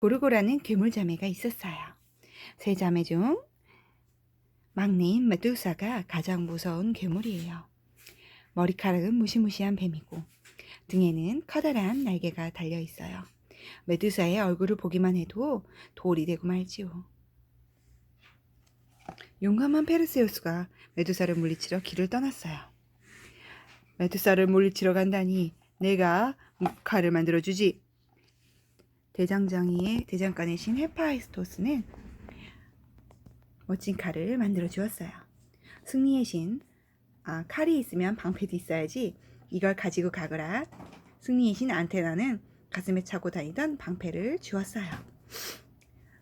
고르고라는 괴물 자매가 있었어요. 세 자매 중 막내인 메두사가 가장 무서운 괴물이에요. 머리카락은 무시무시한 뱀이고 등에는 커다란 날개가 달려 있어요. 메두사의 얼굴을 보기만 해도 돌이 되고 말지요. 용감한 페르세우스가 메두사를 물리치러 길을 떠났어요. 메두사를 물리치러 간다니 내가 칼을 만들어 주지. 대장장이의 대장간이신 헤파이스토스는 멋진 칼을 만들어 주었어요. 승리의 신, 아, 칼이 있으면 방패도 있어야지. 이걸 가지고 가거라. 승리의 신 안테나는 가슴에 차고 다니던 방패를 주었어요.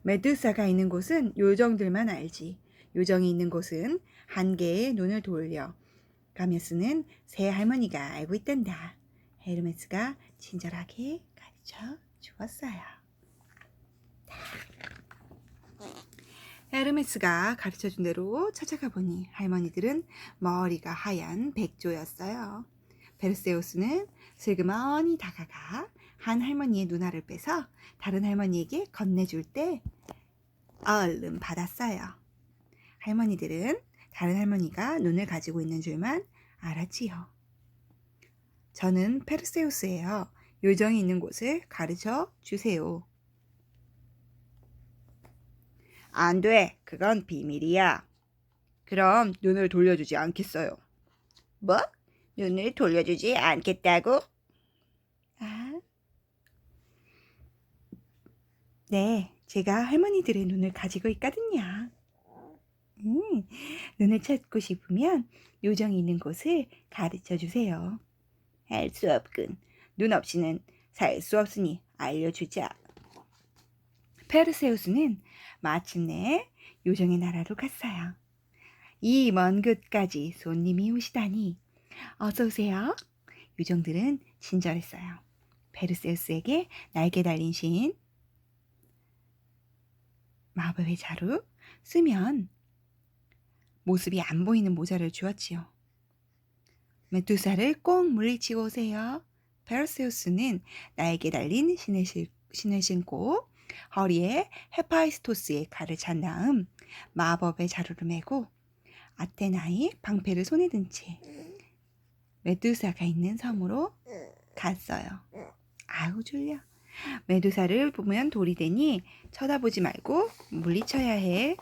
메두사가 있는 곳은 요정들만 알지. 요정이 있는 곳은 한 개의 눈을 돌려 가며 쓰는 새 할머니가 알고 있단다. 헤르메스가 친절하게 가르쳐 주었어요. 헤르메스가 가르쳐 준 대로 찾아가 보니 할머니들은 머리가 하얀 백조였어요. 베르세우스는 슬그머니 다가가 한 할머니의 누나를 빼서 다른 할머니에게 건네줄 때 얼른 받았어요. 할머니들은 다른 할머니가 눈을 가지고 있는 줄만 알았지요. 저는 페르세우스예요. 요정이 있는 곳을 가르쳐 주세요. 안 돼. 그건 비밀이야. 그럼 눈을 돌려주지 않겠어요. 뭐? 눈을 돌려주지 않겠다고? 아. 네, 제가 할머니들의 눈을 가지고 있거든요. 음, 눈을 찾고 싶으면 요정이 있는 곳을 가르쳐 주세요. 할 수 없군. 눈 없이는 살 수 없으니 알려주자. 페르세우스는 마침내 요정의 나라로 갔어요. 이 먼 곳까지 손님이 오시다니 어서 오세요. 요정들은 친절했어요. 페르세우스에게 날개 달린 신 마법의 자루 쓰면 모습이 안 보이는 모자를 주었지요. 메두사를 꼭 물리치고 오세요. 페르세우스는 날개 달린 신을, 실, 신을 신고 허리에 헤파이스토스의 칼을 찬 다음 마법의 자루를 메고 아테나의 방패를 손에 든 채 메두사가 있는 섬으로 갔어요. 아우 졸려. 메두사를 보면 돌이 되니 쳐다보지 말고 물리쳐야 해.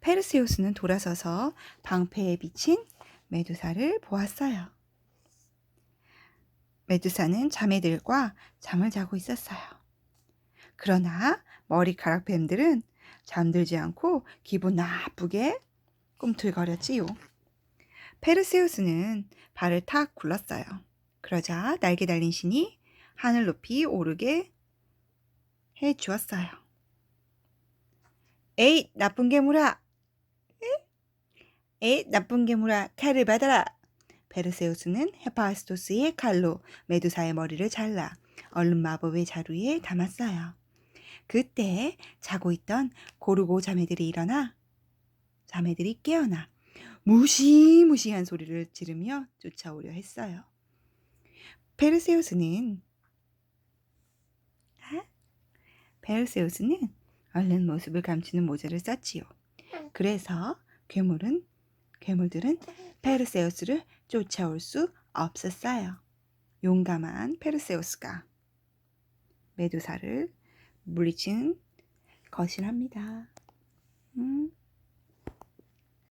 페르세우스는 돌아서서 방패에 비친 메두사를 보았어요. 메두사는 자매들과 잠을 자고 있었어요. 그러나 머리카락 뱀들은 잠들지 않고 기분 나쁘게 꿈틀거렸지요. 페르세우스는 발을 탁 굴렀어요. 그러자 날개 달린 신이 하늘 높이 오르게 해 주었어요. 에이, 나쁜 괴물아! 에이, 나쁜 괴물아, 칼을 받아라! 페르세우스는 헤파스토스의 칼로 메두사의 머리를 잘라 얼른 마법의 자루에 담았어요. 그때 자고 있던 고르고 자매들이 일어나 자매들이 깨어나 무시무시한 소리를 지르며 쫓아오려 했어요. 페르세우스는 아? 페르세우스는 얼른 모습을 감추는 모자를 썼지요. 그래서 괴물은 괴물들은 페르세우스를 쫓아올 수 없었어요. 용감한 페르세우스가 메두사를 물리친 것이랍니다.